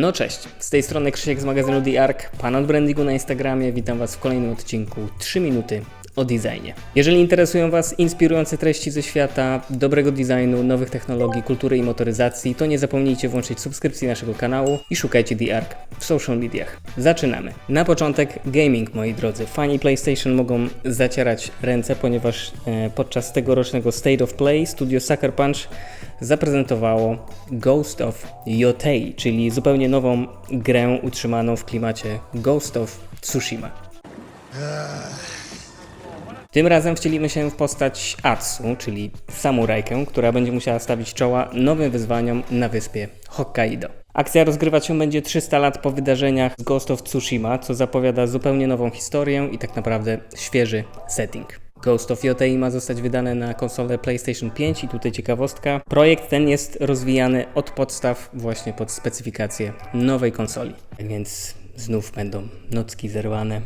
No cześć, z tej strony Krzysiek z magazynu The Ark, pan od brandingu na Instagramie. Witam Was w kolejnym odcinku 3 minuty o designie. Jeżeli interesują Was inspirujące treści ze świata, dobrego designu, nowych technologii, kultury i motoryzacji, to nie zapomnijcie włączyć subskrypcji naszego kanału i szukajcie The Ark w social mediach. Zaczynamy. Na początek gaming, moi drodzy. Fani PlayStation mogą zacierać ręce, ponieważ e, podczas tegorocznego State of Play studio Sucker Punch zaprezentowało Ghost of Yotei, czyli zupełnie nową grę utrzymaną w klimacie Ghost of Tsushima. Tym razem wcielimy się w postać Atsu, czyli samurajkę, która będzie musiała stawić czoła nowym wyzwaniom na wyspie Hokkaido. Akcja rozgrywać się będzie 300 lat po wydarzeniach z Ghost of Tsushima, co zapowiada zupełnie nową historię i tak naprawdę świeży setting. Ghost of Yotei ma zostać wydane na konsolę PlayStation 5 i tutaj ciekawostka. Projekt ten jest rozwijany od podstaw właśnie pod specyfikację nowej konsoli. Więc znów będą nocki zerwane,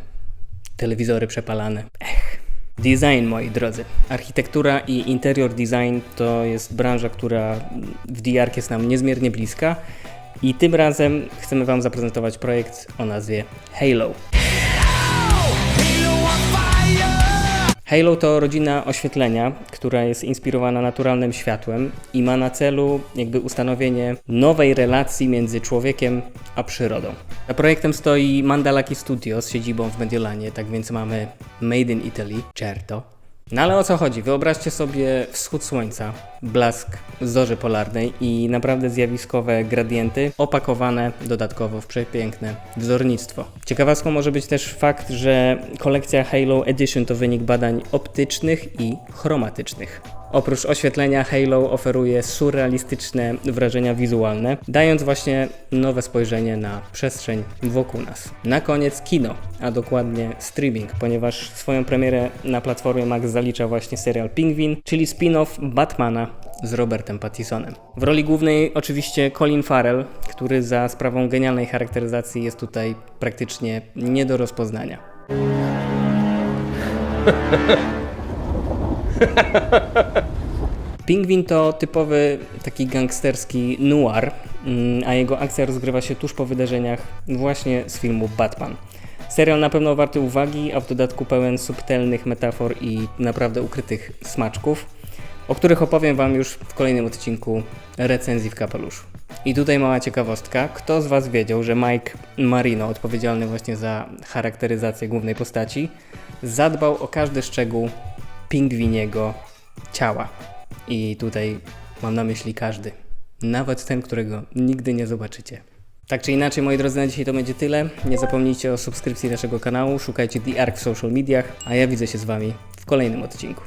telewizory przepalane. Ech. Design, moi drodzy. Architektura i interior design to jest branża, która w DR jest nam niezmiernie bliska. I tym razem chcemy Wam zaprezentować projekt o nazwie Halo. Halo to rodzina oświetlenia, która jest inspirowana naturalnym światłem i ma na celu jakby ustanowienie nowej relacji między człowiekiem a przyrodą. Za projektem stoi Mandalaki Studio z siedzibą w Mediolanie, tak więc mamy Made in Italy, certo. No ale o co chodzi? Wyobraźcie sobie wschód słońca, blask zorzy polarnej i naprawdę zjawiskowe gradienty opakowane dodatkowo w przepiękne wzornictwo. Ciekawostką może być też fakt, że kolekcja Halo Edition to wynik badań optycznych i chromatycznych. Oprócz oświetlenia Halo oferuje surrealistyczne wrażenia wizualne, dając właśnie nowe spojrzenie na przestrzeń wokół nas. Na koniec kino, a dokładnie streaming, ponieważ swoją premierę na platformie Max zalicza właśnie serial Pingwin, czyli spin-off Batmana z Robertem Pattisonem. W roli głównej oczywiście Colin Farrell, który za sprawą genialnej charakteryzacji jest tutaj praktycznie nie do rozpoznania. Pingwin to typowy taki gangsterski noir, mm, a jego akcja rozgrywa się tuż po wydarzeniach właśnie z filmu Batman. Serial na pewno warty uwagi, a w dodatku pełen subtelnych metafor i naprawdę ukrytych smaczków, o których opowiem Wam już w kolejnym odcinku recenzji w kapeluszu. I tutaj mała ciekawostka. Kto z Was wiedział, że Mike Marino, odpowiedzialny właśnie za charakteryzację głównej postaci, zadbał o każdy szczegół pingwiniego ciała? I tutaj mam na myśli każdy. Nawet ten, którego nigdy nie zobaczycie. Tak czy inaczej, moi drodzy, na dzisiaj to będzie tyle. Nie zapomnijcie o subskrypcji naszego kanału, szukajcie The Ark w social mediach, a ja widzę się z Wami w kolejnym odcinku.